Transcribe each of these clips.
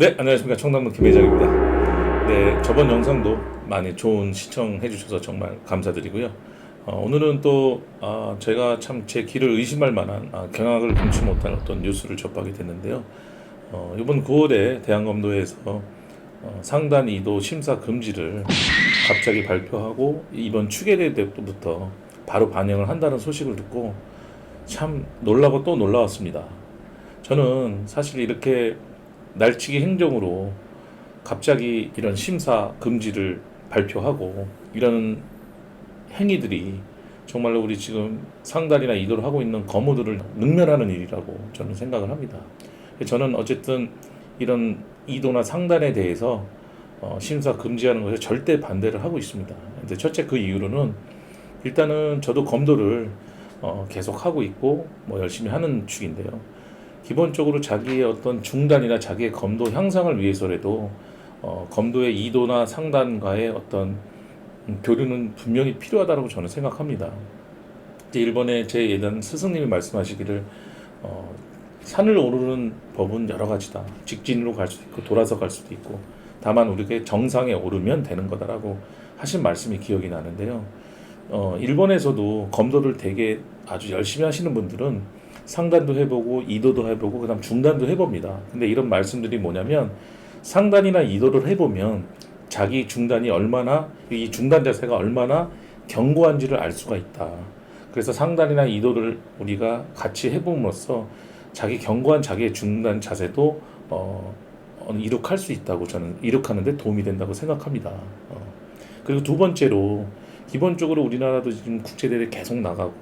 네, 안녕하십니까. 청담동 김회장입니다. 네, 저번 영상도 많이 좋은 시청해 주셔서 정말 감사드리고요. 어, 오늘은 또 아, 제가 참 제 길을 의심할 만한 아, 경악을 금치 못한 어떤 뉴스를 접하게 됐는데요. 어, 이번 9월에 대한검도에서 어, 상단 2도 심사 금지를 갑자기 발표하고 이번 추계대 때부터 바로 반영을 한다는 소식을 듣고 참 놀라고 또 놀라웠습니다. 저는 사실 이렇게 날치기 행정으로 갑자기 이런 심사 금지를 발표하고 이런 행위들이 정말로 우리 지금 상단이나 이도를 하고 있는 거무들을 능멸하는 일이라고 저는 생각을 합니다. 저는 어쨌든 이런 이도나 상단에 대해서 어, 심사 금지하는 것에 절대 반대를 하고 있습니다. 근데 첫째 그 이유로는 일단은 저도 검도를 어, 계속 하고 있고 뭐 열심히 하는 축인데요. 기본적으로 자기의 어떤 중단이나 자기의 검도 향상을 위해서라도 어, 검도의 이도나 상단과의 어떤 음, 교류는 분명히 필요하다고 저는 생각합니다. 이제 일본의 제 예전 스승님이 말씀하시기를 어, 산을 오르는 법은 여러 가지다. 직진으로 갈 수도 있고 돌아서 갈 수도 있고 다만 우리가 정상에 오르면 되는 거다라고 하신 말씀이 기억이 나는데요. 어, 일본에서도 검도를 되게 아주 열심히 하시는 분들은 상단도 해보고 이도도 해보고 그다음 중단도 해봅니다. 근데 이런 말씀들이 뭐냐면 상단이나 이도를 해보면 자기 중단이 얼마나 이 중단 자세가 얼마나 견고한지를 알 수가 있다. 그래서 상단이나 이도를 우리가 같이 해봄으로써 자기 견고한 자기의 중단 자세도 어, 어, 이룩할 수 있다고 저는 이룩하는데 도움이 된다고 생각합니다. 어. 그리고 두 번째로 기본적으로 우리나라도 지금 국제대회 계속 나가고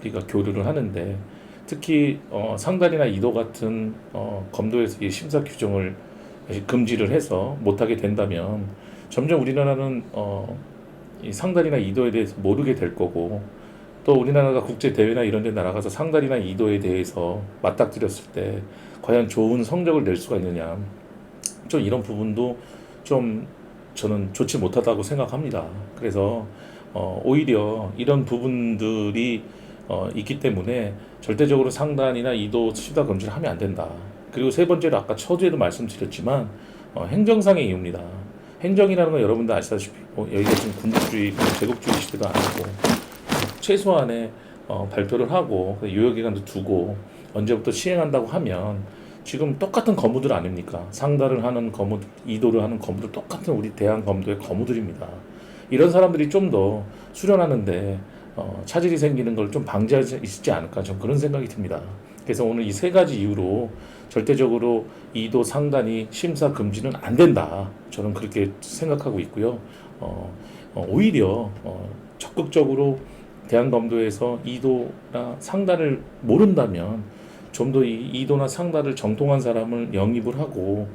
우리가 교류를 하는데 특히 어, 상단이나 이도 같은 어, 검도에서 이 심사 규정을 금지를 해서 못하게 된다면 점점 우리나라는 어, 이 상단이나 이도에 대해서 모르게 될 거고 또 우리나라가 국제 대회나 이런 데 나가서 상단이나 이도에 대해서 맞닥뜨렸을 때 과연 좋은 성적을 낼 수가 있느냐 좀 이런 부분도 좀 저는 좋지 못하다고 생각합니다. 그래서 어, 오히려 이런 부분들이 어, 있기 때문에 절대적으로 상단이나 이도 수다 금지를 하면 안 된다. 그리고 세 번째로 아까 처제도 말씀드렸지만 어, 행정상의 이유입니다. 행정이라는 건 여러분도 아시다시피 뭐 여기가 지금 군국주의, 제국주의 시대가 아니고 최소한의 어, 발표를 하고 유효기간도 두고 언제부터 시행한다고 하면 지금 똑같은 거무들 아닙니까? 상단을 하는 거무, 이도를 하는 거무들 똑같은 우리 대한 검도의 거무들입니다. 이런 사람들이 좀 더 수련하는데 어, 차질이 생기는 걸 좀 방지할 수 있지 않을까 좀 그런 생각이 듭니다. 그래서 오늘 이 세 가지 이유로 절대적으로 이도 상단이 심사 금지는 안 된다. 저는 그렇게 생각하고 있고요. 어, 어, 오히려 어, 적극적으로 대한검도에서 이도나 상단을 모른다면 좀 더이 이도나 상단을 정통한 사람을 영입을 하고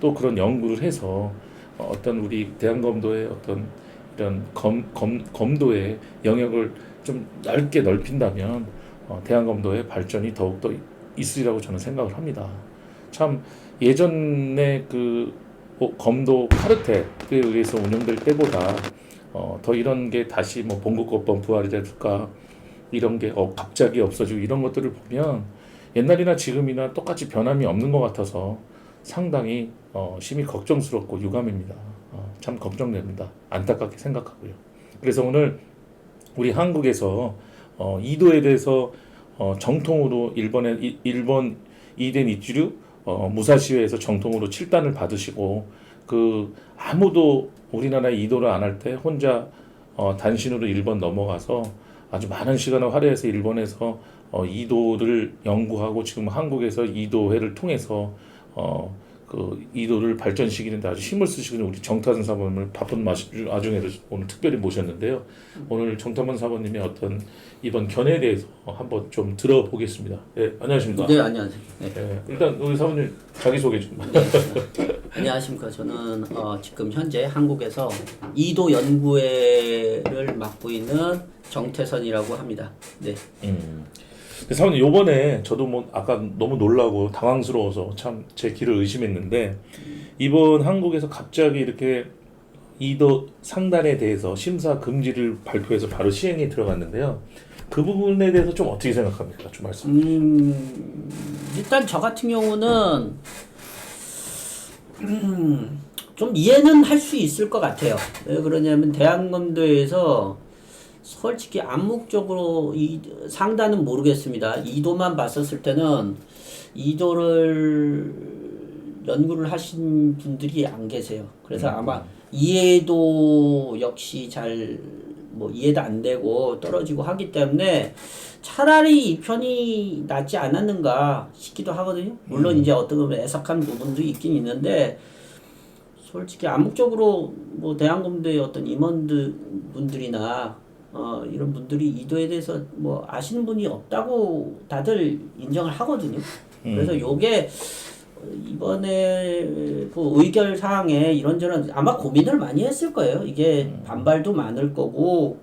또 그런 연구를 해서 어, 어떤 우리 대한검도의 어떤 이런 검, 검, 검도의 영역을 좀 넓게 넓힌다면 어, 대한검도의 발전이 더욱더 있으리라고 저는 생각을 합니다. 참 예전에 그 어, 검도 카르텔에 의해서 운영될 때보다 어, 더 이런 게 다시 뭐 봉국법범 부활이랄까 이런 게 어, 갑자기 없어지고 이런 것들을 보면 옛날이나 지금이나 똑같이 변함이 없는 것 같아서 상당히 어, 심히 걱정스럽고 유감입니다. 어, 참 걱정됩니다. 안타깝게 생각하고요. 그래서 오늘 우리 한국에서 어, 이도에 대해서 어, 정통으로 일본의 이- 일본 이덴 이치류 어, 무사시회에서 정통으로 7단을 받으시고 그 아무도 우리나라 이도를 안 할 때 혼자 어, 단신으로 일본 넘어가서 아주 많은 시간을 할애해서 일본에서 어, 이도를 연구하고 지금 한국에서 이도회를 통해서 어, 그 이도를 발전시키는데 아주 힘을 쓰시는 우리 정타선 사모님을 바쁜 와중에도 오늘 특별히 모셨는데요. 오늘 정타선 사모님의 어떤 이번 견해에 대해서 한번 좀 들어보겠습니다. 예, 안녕하십니까? 네 안녕하세요. 네. 예, 일단 우리 사모님 자기 소개 좀. 안녕하십니까. 저는 어, 지금 현재 한국에서 이도 연구회를 맡고 있는 정태선이라고 합니다. 네. 음. 사모님 요번에 저도 뭐 아까 너무 놀라고 당황스러워서 참 제 길을 의심했는데 이번 한국에서 갑자기 이렇게 이도 상단에 대해서 심사 금지를 발표해서 바로 시행에 들어갔는데요. 그 부분에 대해서 좀 어떻게 생각합니까? 좀 말씀. 음, 일단 저 같은 경우는 음, 좀 이해는 할 수 있을 것 같아요. 왜 그러냐면 대한검도에서 솔직히 암묵적으로 이 상단은 모르겠습니다. 이도만 봤었을 때는 이도를 연구를 하신 분들이 안 계세요. 그래서 아마 이해도 역시 잘 뭐 이해도 안 되고 떨어지고 하기 때문에 차라리 이 편이 낫지 않았는가 싶기도 하거든요. 물론 이제 어떤 보면 애석한 부분도 있긴 있는데 솔직히 암묵적으로 뭐 대한검도의 어떤 임원들 분들이나 어 이런 분들이 이도에 대해서 뭐 아시는 분이 없다고 다들 인정을 하거든요. 그래서 요게 이번에 그 의결 사항에 이런저런 아마 고민을 많이 했을 거예요. 이게 반발도 많을 거고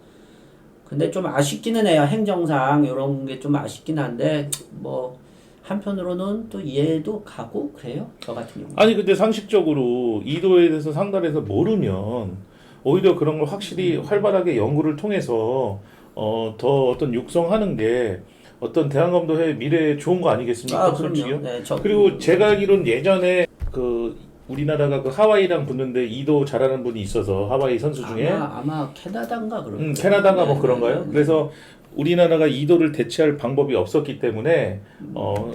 근데 좀 아쉽기는 해요. 행정상 이런 게 좀 아쉽긴 한데 뭐 한편으로는 또 이해도 가고 그래요. 저 같은 경우. 아니 근데 상식적으로 이도에 대해서 상단에서 모르면 오히려 그런 걸 확실히 음. 활발하게 연구를 통해서 어, 더 어떤 육성하는 게 어떤 대한검도의 미래에 좋은 거 아니겠습니까? 아, 솔직히요. 네, 저 그리고 제가 알기로는 예전에 그 우리나라가 그 하와이랑 붙는데 이도 잘하는 분이 있어서 하와이 선수 중에 아마 아마 캐나다인가 그럴 음. 캐나다가 뭐 네, 그런가요? 네, 네. 그래서 우리나라가 이도를 대체할 방법이 없었기 때문에 어,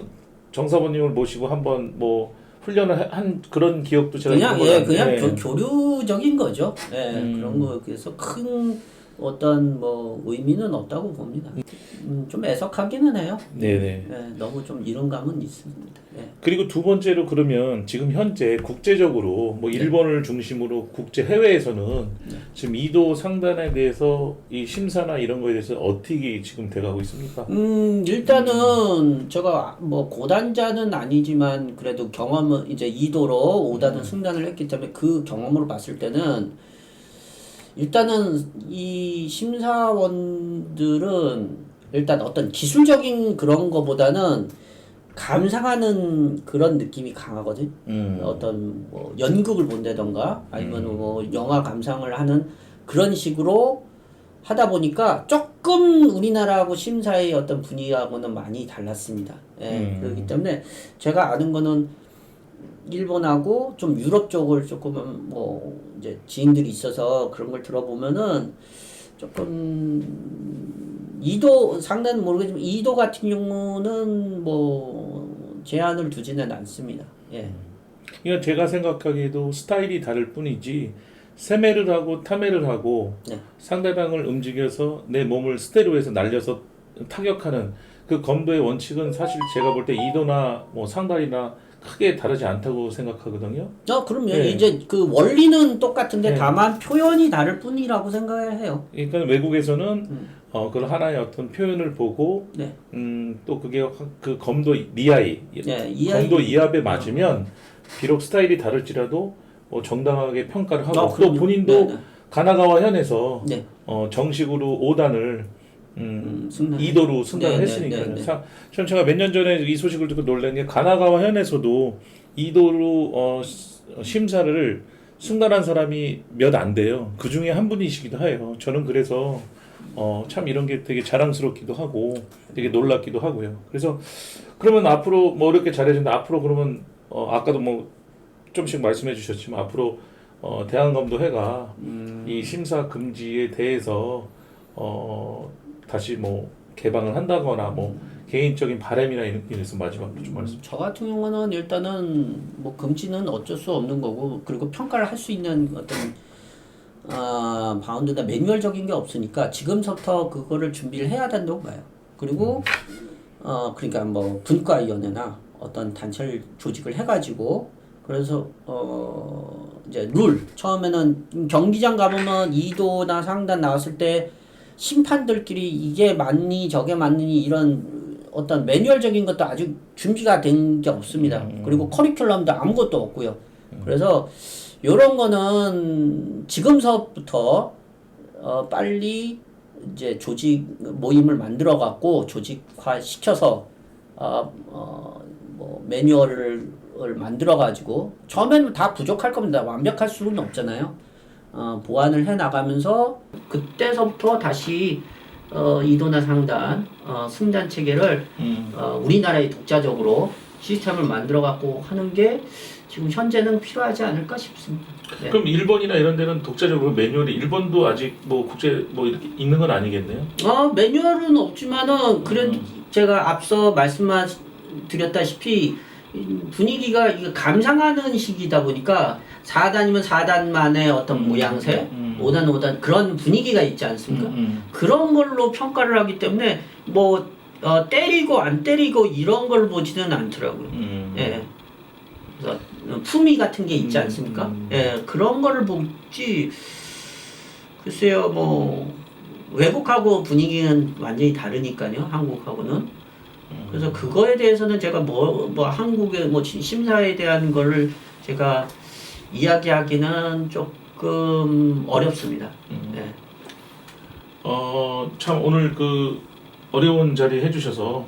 정사부님을 모시고 한번 뭐 훈련을 하- 한 그런 기억도 제가 그냥 예것 그냥 같은데. 교, 교류적인 거죠. 예 음. 그런 거 그래서 큰 어떤 뭐 의미는 없다고 봅니다. 음, 좀 애석하기는 해요. 네네. 예, 너무 좀 이런 감은 있습니다. 예. 그리고 두 번째로 그러면 지금 현재 국제적으로 뭐 일본을 중심으로 국제 해외에서는 지금 이도 상단에 대해서 이 심사나 이런 거에 대해서 어떻게 지금 돼가고 있습니까? 음 일단은 제가 뭐 고단자는 아니지만 그래도 경험은 이제 2도로 5단은 승단을 했기 때문에 그 경험으로 봤을 때는 일단은 이 심사원들은 일단 어떤 기술적인 그런 거보다는 감상하는 그런 느낌이 강하거든. 음. 어떤 뭐 연극을 본다던가 아니면 뭐 영화 감상을 하는 그런 식으로 하다 보니까 조금 우리나라하고 심사의 어떤 분위기하고는 많이 달랐습니다. 예, 음. 그렇기 때문에 제가 아는 거는 일본하고 좀 유럽 쪽을 조금 뭐 이제 지인들이 있어서 그런 걸 들어보면은 조금 이도 상당히 모르겠지만 이도 같은 경우는 뭐 제한을 두지는 않습니다. 예. 이건 제가 생각하기에도 스타일이 다를 뿐이지 세매를 하고 타매를 하고 네. 상대방을 움직여서 내 몸을 스테로에서 날려서 타격하는 그 검도의 원칙은 사실 제가 볼 때 이도나 뭐 상달이나 크게 다르지 않다고 생각하거든요. 어, 그럼요. 네. 이제 그 원리는 똑같은데 네. 다만 표현이 다를 뿐이라고 생각을 해요. 그러니까 외국에서는 음. 어 그런 하나의 어떤 표현을 보고 네. 음 또 그게 확- 그 검도 니아이 네, 이 아이- 검도 이압에 맞으면 비록 스타일이 다를지라도 뭐 정당하게 평가를 하고 어, 또 그럼요. 본인도 네, 가나가와 현에서 네. 어 정식으로 5단을 음, 음, 승단. 2도로 승단을 네, 했으니까요. 네, 네, 네. 사- 전 제가 몇 년 전에 이 소식을 듣고 놀란 게 가나가와 현에서도 2도로 어, 시- 심사를 승단한 사람이 몇 안 돼요. 그 중에 한 분이시기도 해요. 저는 그래서 어, 참 이런 게 되게 자랑스럽기도 하고 되게 놀랍기도 하고요. 그래서 그러면 앞으로 뭐 이렇게 잘해준다. 앞으로 그러면 어, 아까도 뭐 좀씩 말씀해 주셨지만 앞으로 어, 대한검도회가 음. 이 심사 금지에 대해서 어 다시 뭐 개방을 한다거나 뭐 개인적인 바람이나 이런 이래서 마지막으로 좀 말씀. 저 같은 경우는 일단은 뭐 금지는 어쩔 수 없는 거고 그리고 평가를 할 수 있는 어떤 아 바운드나 매뉴얼적인 게 없으니까 지금부터 그거를 준비를 해야 된다고 봐요. 그리고 어 그러니까 뭐 분과위원회나 어떤 단체를 조직을 해가지고 그래서 어 이제 룰 처음에는 경기장 가보면 2도나 상단 나왔을 때 심판들끼리 이게 맞니 저게 맞니 이런 어떤 매뉴얼적인 것도 아직 준비가 된 게 없습니다. 그리고 커리큘럼도 아무것도 없고요. 그래서 요런 거는 지금서부터 어 빨리 이제 조직 모임을 만들어 갖고 조직화 시켜서 어 어 뭐 매뉴얼을 만들어 가지고 처음에는 다 부족할 겁니다. 완벽할 수는 없잖아요. 어 보완을 해 나가면서 그때서부터 다시 어 이도나 상단 어 승단 체계를 어, 우리나라에 독자적으로 시스템을 만들어 갖고 하는 게 지금 현재는 필요하지 않을까 싶습니다. 네. 그럼 일본이나 이런 데는 독자적으로 매뉴얼이 일본도 아직 뭐 국제 뭐 이렇게 있는 건 아니겠네요. 어, 매뉴얼은 없지만은 그래도 음. 제가 앞서 말씀 드렸다시피 이 분위기가 감상하는 시기다 보니까 4단이면 4단만의 어떤 음. 모양새, 음. 5단 5단 그런 분위기가 있지 않습니까? 음, 그런 걸로 평가를 하기 때문에 뭐 어, 때리고 안 때리고 이런 걸 보지는 않더라고요. 음. 예. 그래서 품위 같은 게 있지 음, 않습니까? 음. 예, 그런 거를 보지. 글쎄요, 뭐 외국하고 분위기는 완전히 다르니까요, 한국하고는. 음. 그래서 그거에 대해서는 제가 뭐, 뭐 한국의 뭐 심- 심사에 대한 거를 제가 이야기하기는 조금 어렵습니다. 음. 예. 어, 참 오늘 그 어려운 자리 해주셔서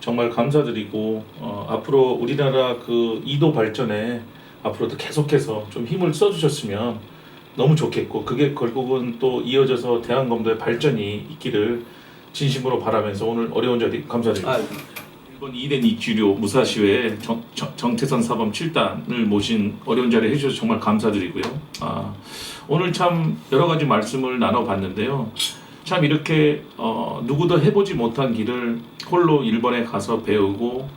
정말 감사드리고 어, 앞으로 우리나라 그 이도 발전에 앞으로도 계속해서 좀 힘을 써주셨으면 너무 좋겠고 그게 결국은 또 이어져서 대한검도의 발전이 있기를 진심으로 바라면서 오늘 어려운 자리 감사드립니다. 아, 일본 2된 이주료 무사시회 정, 정, 정 태선 사범 7단을 모신 어려운 자리에 해주셔서 정말 감사드리고요. 아, 오늘 참 여러 가지 말씀을 나눠봤는데요. 참 이렇게 어, 누구도 해보지 못한 길을 홀로 일본에 가서 배우고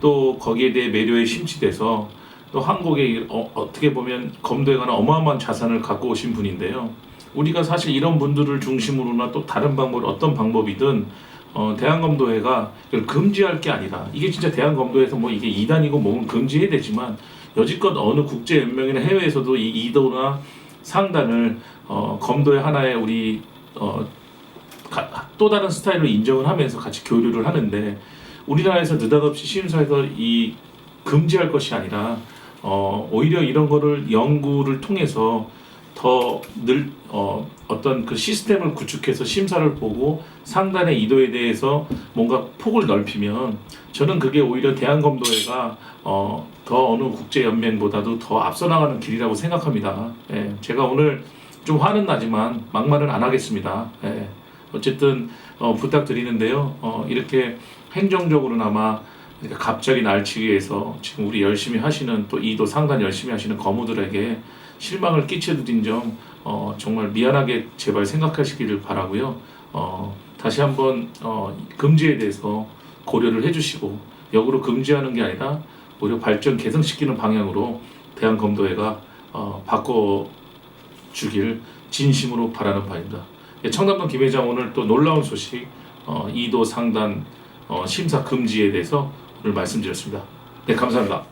또 거기에 대해 매료에 심취돼서 또 한국에 어, 어떻게 보면 검도에 관한 어마어마한 자산을 갖고 오신 분인데요. 우리가 사실 이런 분들을 중심으로나 또 다른 방법 어떤 방법이든 어, 대한검도회가 이걸 금지할 게 아니라 이게 진짜 대한검도에서 뭐 이게 이단이고 뭐는 금지해야 되지만 여지껏 어느 국제 연맹이나 해외에서도 이 이도나 상단을 어, 검도의 하나의 우리 어, 가- 또 다른 스타일로 인정을 하면서 같이 교류를 하는데 우리나라에서 느닷없이 심사에서 이 금지할 것이 아니라 어, 오히려 이런 거를 연구를 통해서 더늘 어, 어떤 그 시스템을 구축해서 심사를 보고 상단의 이도에 대해서 뭔가 폭을 넓히면 저는 그게 오히려 대한검도회가 어, 더 어느 국제 연맹보다도 더 앞서 나가는 길이라고 생각합니다. 예, 제가 오늘 좀 화는 나지만 막말은 안 하겠습니다. 예, 어쨌든 어, 부탁드리는데요. 어, 이렇게 행정적으로나마 이렇게 갑자기 날치기 위해서 지금 우리 열심히 하시는 또 이도 상단 열심히 하시는 거무들에게 실망을 끼쳐드린 점 어, 정말 미안하게 제발 생각하시기를 바라고요. 어, 다시 한번 어, 금지에 대해서 고려를 해주시고 역으로 금지하는 게 아니라 오히려 발전 개선시키는 방향으로 대한검도회가 어, 바꿔주길 진심으로 바라는 바입니다. 예, 청담동 김 회장 오늘 또 놀라운 소식 어, 2도 상단 어, 심사 금지에 대해서 오늘 말씀드렸습니다. 네 감사합니다.